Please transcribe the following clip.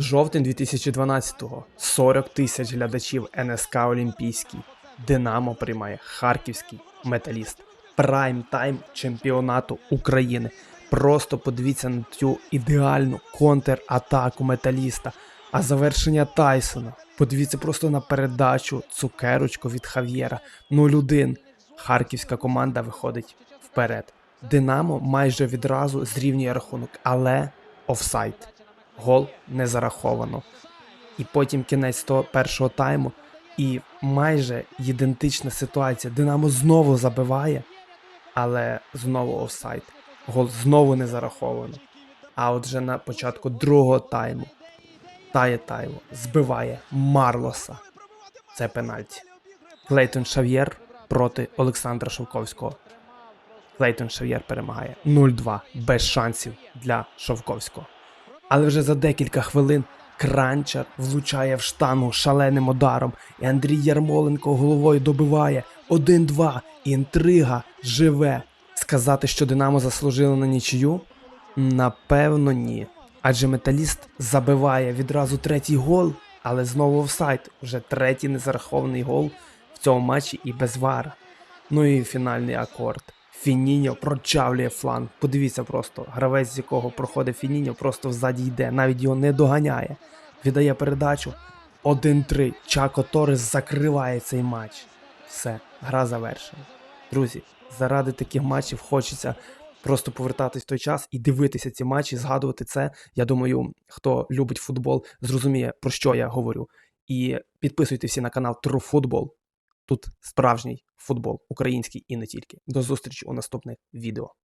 Жовтень 2012-го 40 тисяч глядачів НСК Олімпійський. Динамо приймає Харківський металіст. Прайм тайм чемпіонату України. Просто подивіться на цю ідеальну контратаку металіста. А завершення Тайсона. Подивіться просто на передачу цукерочку від Хав'єра. 0-1. Харківська команда виходить вперед. Динамо майже відразу зрівнює рахунок, але офсайд. Гол не зараховано. І потім кінець того першого тайму, і майже ідентична ситуація. Динамо знову забиває, але знову офсайд. Гол знову не зараховано. А отже на початку другого тайму Тає Тайво збиває Марлоса. Це пенальті. Клейтон Шав'єр проти Олександра Шовковського. Клейтон Шав'єр перемагає 0-2 без шансів для Шовковського. Але вже за декілька хвилин Кранчар влучає в штангу шаленим ударом, і Андрій Ярмоленко головою добиває 1-2. Інтрига живе. Сказати, що Динамо заслужило на нічию? Напевно, ні. Адже металіст забиває відразу третій гол, але знову офсайд. Вже третій незарахований гол в цьому матчі і без вара. Ну і фінальний акорд. Фініньо прочавлює фланг. Подивіться просто, гравець, з якого проходить Фініньо, просто взаді йде, навіть його не доганяє. Віддає передачу. 1-3. Чако Торес закриває цей матч. Все, гра завершена. Друзі, заради таких матчів хочеться просто повертатись в той час і дивитися ці матчі, згадувати це. Я думаю, хто любить футбол, зрозуміє, про що я говорю. І підписуйтесь всі на канал Football. Тут справжній футбол, український і не тільки. До зустрічі у наступних відео.